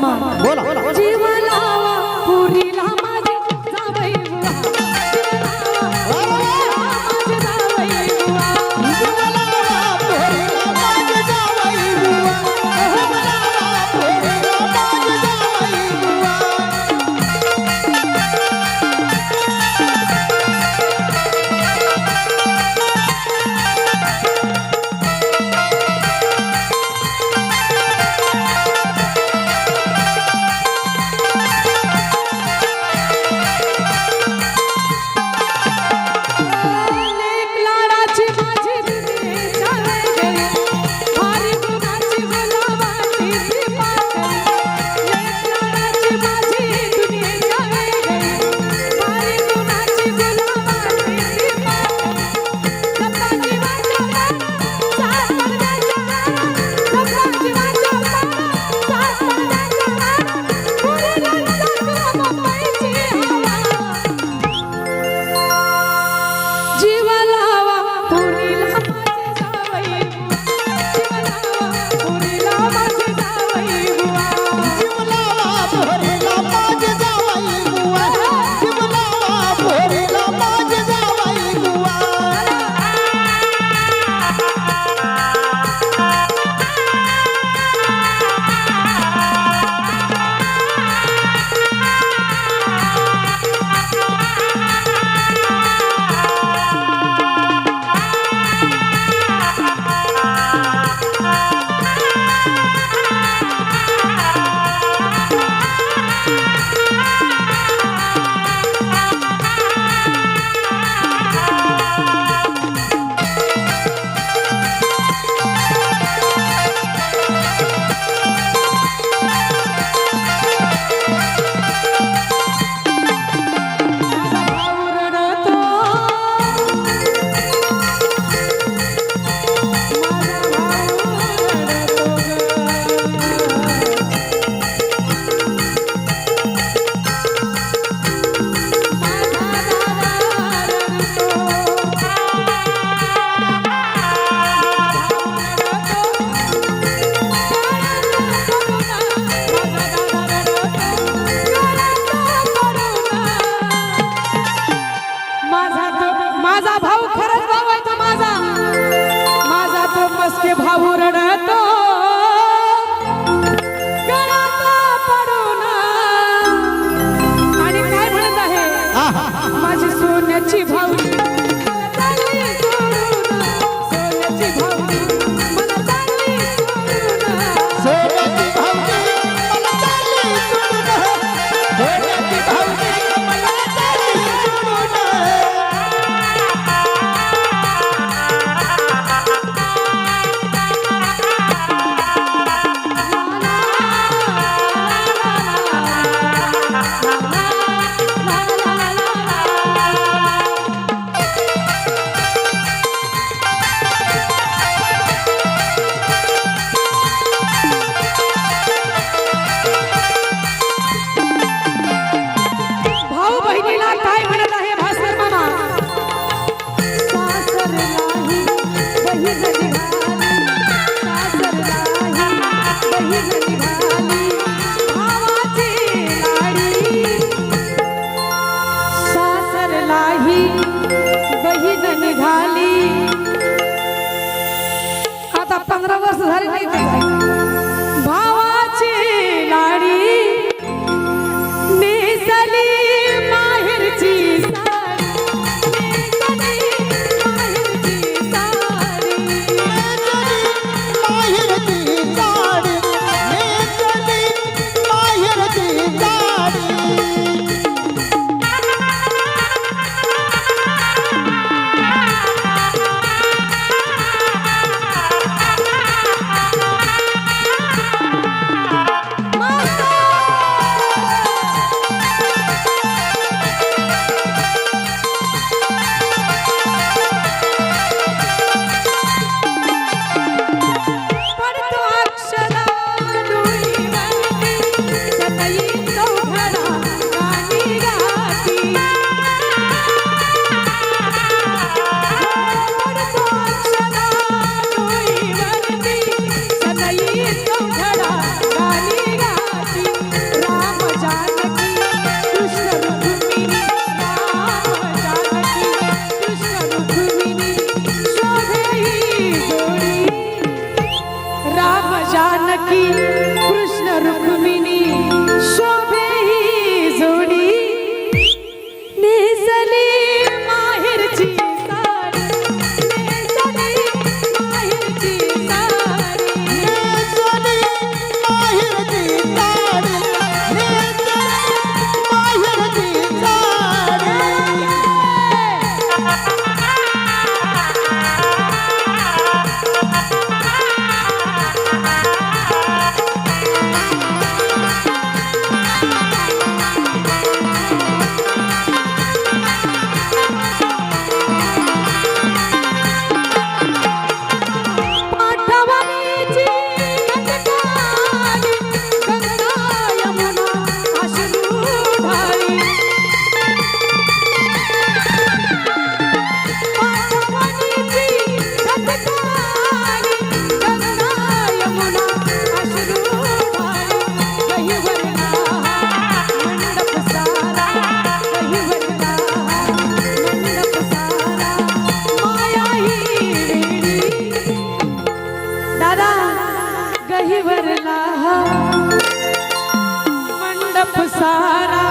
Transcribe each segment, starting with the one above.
我老我老 para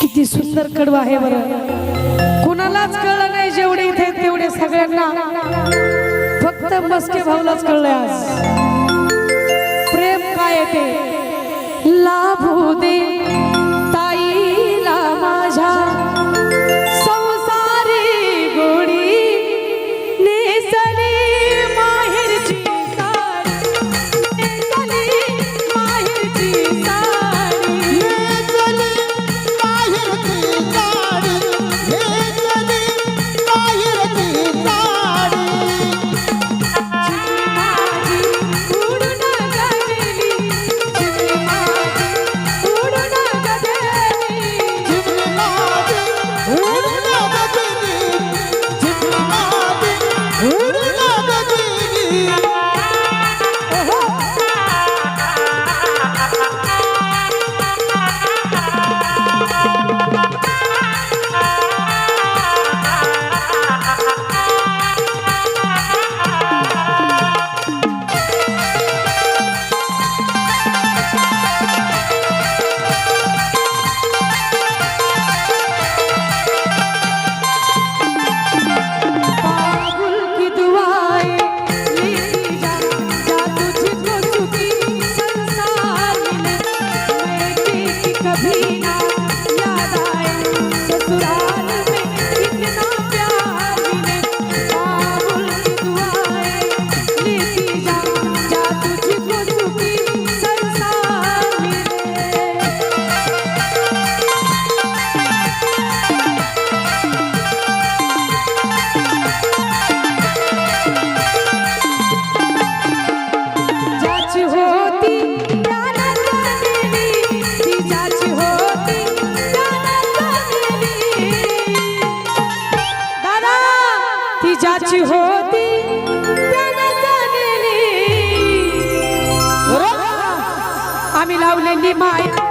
किती सुंदर कडवा आहे बरं. कुणालाच कळलं नाही जेवढे इथे तेवढे सगळ्यांना. फक्त मस्के भाऊलाच कळलं आज. प्रेम काय येते लाभ दे. माझी होती आम्ही लावलेली माया.